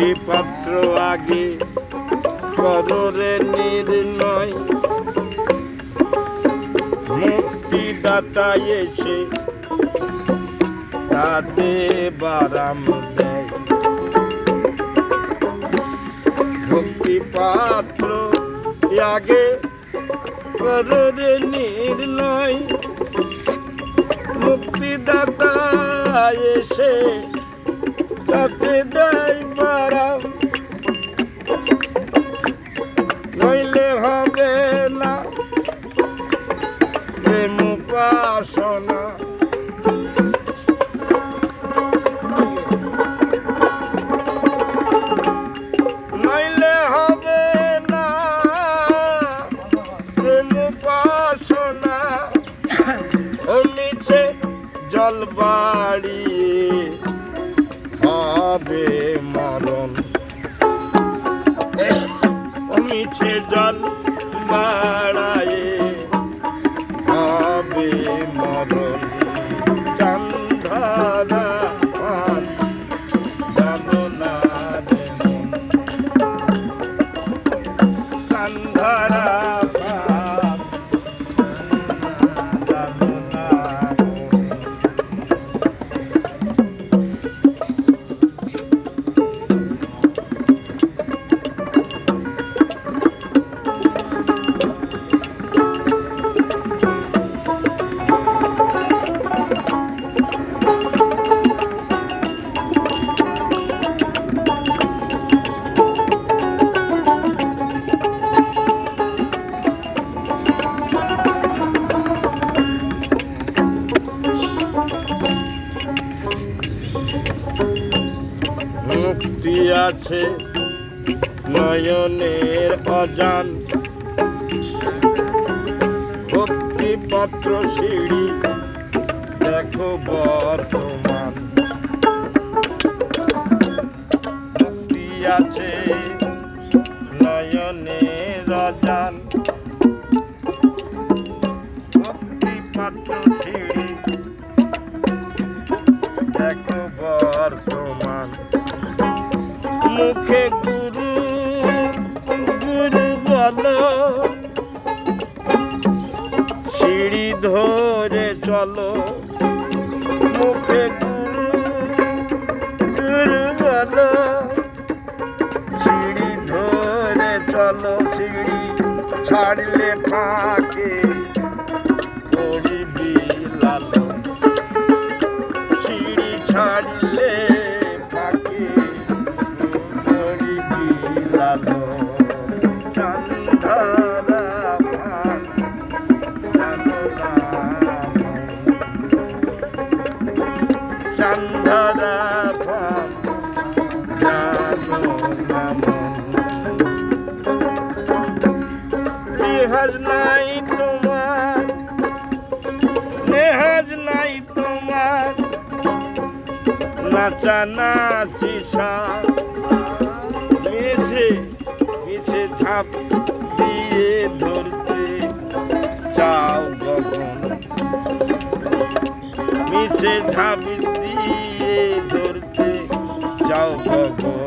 পাত্র আগে কররে নির্ণয়। মুক্তিদাতা এসে তাতে বারাম দেয়। ভক্তি পাত্র আগে কররে নির্ণয়। মুক্তিদাতা এসে তাতে দেয় বারাম নইলে হবে না প্রেম উপাসনা। জল বাড়িয়ে হবে মরণ। মিছে জল বাড়ায়ে আছে নয়নের অজান। ভক্তি পত্র সিঁড়ি দেখো বর্তমান। মুখে গুরু গুরু বলো। সিঁড়ি ধরে চলো। মুখে গুরু গুরু বলো। সিঁড়ি ধরে চলো, সিঁড়ি ছাড়লে ফাঁকে। করিবি রেহাজ নাই তোমার নেহাজ নাই তোমার। নাচা নাচি মিছে ঝাঁপ দিয়ে ধরতে চাও গগন। মিছে ঝাঁপ দিয়ে ধরতে চাও গগন।